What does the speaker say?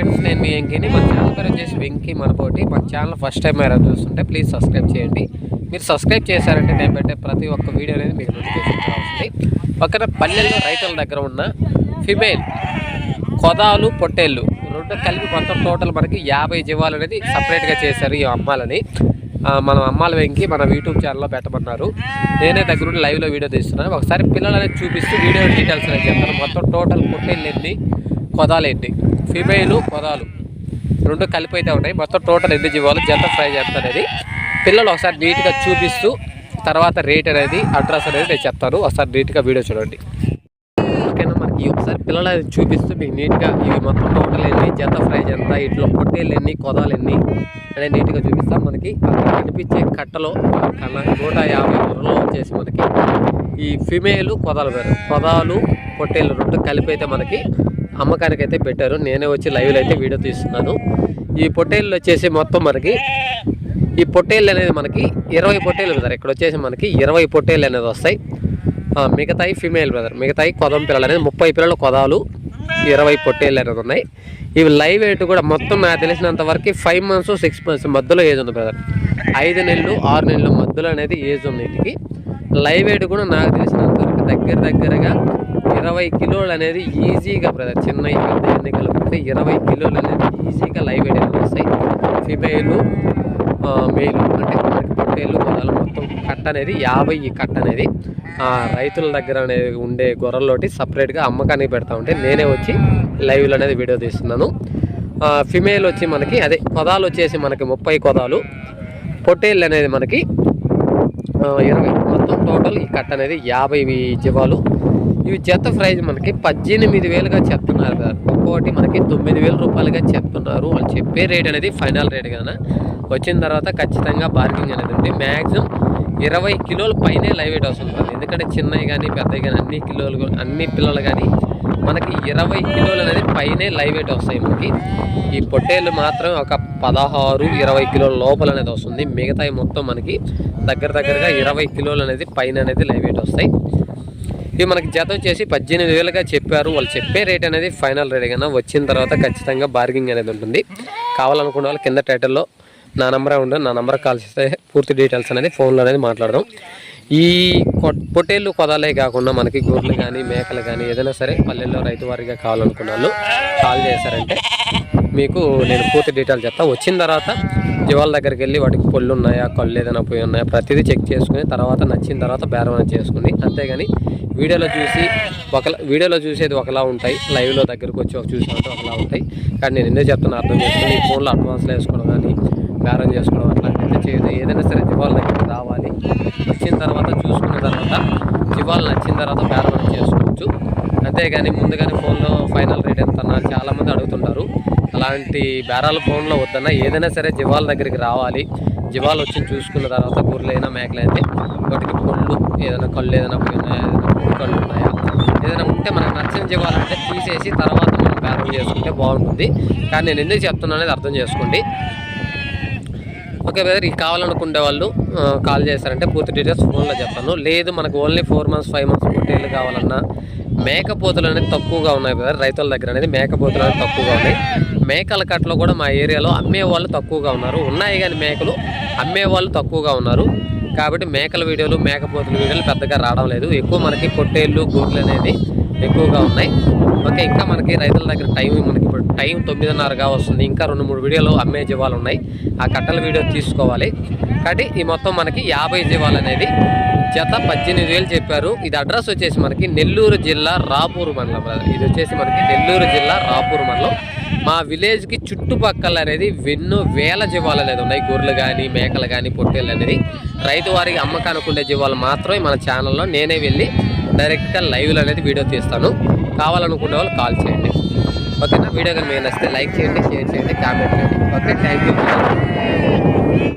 Friends నేను మీ వెంకీని మన channel పేరు వచ్చేసి వెంకీ మనపోటి మన ఛానల్ ఫస్ట్ టైం మీరు చూస్తుంటే ప్లీజ్ సబ్స్క్రైబ్ చేయండి. మీరు సబ్స్క్రైబ్ చేశారంటే నేను పెట్టే ప్రతి ఒక్క వీడియో అనేది మీకు నోటిఫికేషన్ వస్తుంది. పక్కన పల్లెల్లో రైతుల దగ్గర ఉన్న ఫిమేల్ కొదాలు పొట్టేళ్ళు రెండు కలిపి మొత్తం టోటల్ మనకి యాభై జీవాలు అనేది సపరేట్గా చేశారు ఈ అమ్మాలని. మనం అమ్మాల వెంకి మన యూట్యూబ్ ఛానల్లో పెట్టమన్నారు. నేనే దగ్గరుండి లైవ్లో వీడియో తీస్తున్నాను. ఒకసారి పిల్లలు అనేది చూపిస్తూ వీడియో డీటెయిల్స్ అనేది చెప్తాను. మొత్తం టోటల్ పొట్టేళ్ళు ఎన్ని కొదాలు ఎన్ని? ఫిమేలు పొదాలు రెండు కలిపి అయితే ఉన్నాయి. మొత్తం టోటల్ ఎన్ని జీవాలు? జంత ఫ్రై చేస్తాను అనేది పిల్లలు ఒకసారి నీట్గా చూపిస్తూ తర్వాత రేట్ అనేది అడ్రస్ అనేది నేను చెప్తాను. ఒకసారి నీట్గా వీడియో చూడండి. ఓకేనా మనకి ఒకసారి పిల్లలు అనేది చూపిస్తూ మీకు నీట్గా ఇవి మొత్తం టోటల్ ఎన్ని? జంత ఫ్రై ఎంత ఇట్లా పొట్టేళ్ళు ఎన్ని కొదాలు ఎన్ని అనేది నీట్గా చూపిస్తాం మనకి. అక్కడ కనిపించే కట్టలో కన్నా నూట యాభై మూరలో వచ్చేసి మనకి ఈ ఫిమేలు కొదాలు వేరు. కొదాలు పొట్టేళ్ళు రెండు కలిపి అయితే మనకి అమ్మకానికి అయితే పెట్టారు. నేనే వచ్చి లైవ్లో అయితే వీడియో తీస్తున్నాను. ఈ పొట్టేళ్ళు వచ్చేసి మొత్తం మనకి ఈ పొట్టేళ్ళు అనేది మనకి ఇరవై పొట్టేళ్ళు బ్రదర్ ఇక్కడ వచ్చేసి మనకి ఇరవై పొట్టేళ్ళు అనేది వస్తాయి. మిగతాయి ఫిమేల్ బ్రదర్ మిగతాయి కొదం పిల్లలు అనేది ముప్పై పిల్లలు కొదాలు ఇరవై పొట్టేళ్ళు అనేది ఉన్నాయి. ఇవి లైవ్ వెయిట్ కూడా మొత్తం నాకు తెలిసినంత వరకు ఫైవ్ మంత్స్ సిక్స్ మంత్స్ మధ్యలో ఏజ్ ఉంది బ్రదర్ ఐదు నెలలు ఆరు నెలలు మధ్యలో అనేది ఏజ్ ఉంది వీటికి లైవ్ వెయిట్ కూడా నాకు తెలిసినంత వరకు దగ్గర దగ్గరగా ఇరవై కిలోలు అనేది ఈజీగా బ్రదర్ చిన్న పెద్ద ఎన్ని కలిపితే ఇరవై కిలోలు అనేది ఈజీగా లైవ్ వెయిట్ అనేది వస్తాయి. ఫిమేలు మేలు అంటే మనకి పొట్టేళ్ళు మొత్తం కట్ట అనేది యాభై ఈ కట్ట అనేది రైతుల దగ్గర అనేది ఉండే గొర్రెల్లోటి సపరేట్గా అమ్మకానికి పెడతా ఉంటే నేనే వచ్చి లైవ్లో అనేది వీడియో తీస్తున్నాను. ఫిమేల్ వచ్చి మనకి అదే కొదాలు వచ్చేసి మనకి ముప్పై కొదాలు. పొట్టేళ్ళు అనేది మనకి ఇరవై. మొత్తం టోటల్ ఈ కట్ట అనేది యాభై జీవాలు. ఇవి జత ప్రైజ్ మనకి పద్దెనిమిది వేలుగా చెప్తున్నారు సార్. ఒక్కొక్కటి మనకి తొమ్మిది వేల రూపాయలుగా చెప్తున్నారు. వాళ్ళు చెప్పే రేట్ అనేది ఫైనల్ రేట్ కదా వచ్చిన తర్వాత ఖచ్చితంగా బార్గింగ్ అనేది ఉంది. మ్యాక్సిమం ఇరవై కిలోల పైనే లైవ్ వెయిట్ వస్తుంది ఎందుకంటే చిన్నవి కానీ పెద్దవి కానీ అన్ని కిలోలు అన్ని పిల్లలు కానీ మనకి ఇరవై కిలోలు అనేది పైనే లైవ్ వెయిట్ వస్తాయి మనకి. ఈ పొట్టేళ్ళు మాత్రం ఒక పదహారు ఇరవై కిలోల లోపల అనేది వస్తుంది. మిగతాయి మొత్తం మనకి దగ్గర దగ్గరగా ఇరవై కిలోలు అనేది పైన అనేది లైవ్ వెయిట్ వస్తాయి. ఇవి మనకి జత వచ్చేసి పద్దెనిమిది వేలుగా చెప్పారు. వాళ్ళు చెప్పే రేట్ అనేది ఫైనల్ రేట్ కన్నా వచ్చిన తర్వాత ఖచ్చితంగా బార్గింగ్ అనేది ఉంటుంది. కావాలనుకున్న వాళ్ళు కింద టైటిల్లో నా నెంబర్ ఉండదు నా నెంబర్ కాల్ చేస్తే పూర్తి డీటెయిల్స్ అనేది ఫోన్లో అనేది మాట్లాడడం ఈ పొట్టేళ్ళు కొదాలే కాకుండా మనకి గొర్రెలు కానీ మేకలు కానీ ఏదైనా సరే పల్లెల్లో రైతు వారిగా కావాలనుకున్న వాళ్ళు కాల్ చేశారంటే మీకు నేను పూర్తి డీటెయిల్స్ చెప్తా. వచ్చిన తర్వాత జీవాల దగ్గరికి వెళ్ళి వాటికి పళ్ళు ఉన్నాయా కళ్ళు ఏదైనా పోయి ఉన్నాయా ప్రతిదీ చెక్ చేసుకుని తర్వాత నచ్చిన తర్వాత బేరం చేసుకుని అంతేగాని వీడియోలో చూసి ఒక వీడియోలో చూసేది ఒకలా ఉంటాయి. లైవ్లో దగ్గరకు వచ్చి ఒక చూసినట్టు ఒకలా ఉంటాయి. కానీ నేను ఎందుకు చెప్తాను అర్థం చేసుకుని ఈ ఫోన్లో అడ్వాన్స్లో వేసుకోవడం కానీ బేరం చేసుకోవడం అట్లాంటివి చేయదు ఏదైనా సరే జీవాల దగ్గరికి రావాలి. వచ్చిన తర్వాత చూసుకున్న తర్వాత జీవాలు నచ్చిన తర్వాత బేరం చేసుకోవచ్చు. అంతేగాని ముందుగానే ఫోన్లో ఫైనల్ రేట్ ఎంత అలాంటి బేరాలు ఫోన్లో వద్దన్నా ఏదైనా సరే జీవాల దగ్గరికి రావాలి. జీవాలు వచ్చి చూసుకున్న తర్వాత గొర్రెలైనా మేకలైతే వాటికి పళ్ళు ఏదైనా కళ్ళు ఏదైనా ఏదైనా కళ్ళు ఉన్నాయా? ఏదైనా ఉంటే మనకు నచ్చిన జీవాలు తీసేసి తర్వాత మనం బేరం చేసుకుంటే బాగుంటుంది. కానీ నేను ఎందుకు చెప్తున్నా అర్థం చేసుకోండి. ఓకే బ్రదర్ ఇది కావాలనుకునే వాళ్ళు కాల్ చేస్తారంటే పూర్తి డీటెయిల్స్ ఫోన్లో చెప్తాను. లేదు మనకు only four months five months పొట్టేళ్ళు కావాలన్నా మేకపోతులు అనేది తక్కువగా ఉన్నాయి కదా రైతుల దగ్గర అనేది మేకపోతులు అనేది తక్కువగా ఉన్నాయి. మేకల కట్టలో కూడా మా ఏరియాలో అమ్మే వాళ్ళు తక్కువగా ఉన్నారు. ఉన్నాయి కానీ మేకలు అమ్మే వాళ్ళు తక్కువగా ఉన్నారు. కాబట్టి మేకల వీడియోలు మేకపోతుల వీడియోలు పెద్దగా రావడం లేదు. ఎక్కువ మనకి పొట్టేళ్ళు గోర్లు అనేది ఎక్కువగా ఉన్నాయి. ఓకే ఇంకా మనకి రైతుల దగ్గర టైం మనకి ఇప్పుడు టైం తొమ్మిదిన్నరగా వస్తుంది ఇంకా రెండు మూడు వీడియోలు అమ్మే జీవాలు ఉన్నాయి. ఆ కట్టల వీడియో తీసుకోవాలి. కాబట్టి ఈ మొత్తం మనకి యాభై జీవాలు అనేది జత పద్దెనిమిది వేలు చెప్పారు. ఇది అడ్రస్ వచ్చేసి మనకి నెల్లూరు జిల్లా రాపూరు మండలం brother. ఇది వచ్చేసి మనకి నెల్లూరు జిల్లా రాపూరు మండలం. మా విలేజ్కి చుట్టుపక్కల అనేది ఎన్నో వేల జీవాలు అనేది ఉన్నాయి. గొర్రెలు కానీ మేకలు కానీ పొట్టేళ్ళు అనేది. రైతు వారికి అమ్మకానికి ఉండే జీవాలు మాత్రమే మన ఛానల్లో. నేనే వెళ్ళి డైరెక్ట్గా లైవ్లో అనేది వీడియో తీస్తాను. కావాలనుకునే వాళ్ళు కాల్ చేయండి. ఓకేనా? వీడియో కానీ మీరు నచ్చితే లైక్ చేయండి షేర్ చేయండి కామెంట్ చేయండి. Okay thank you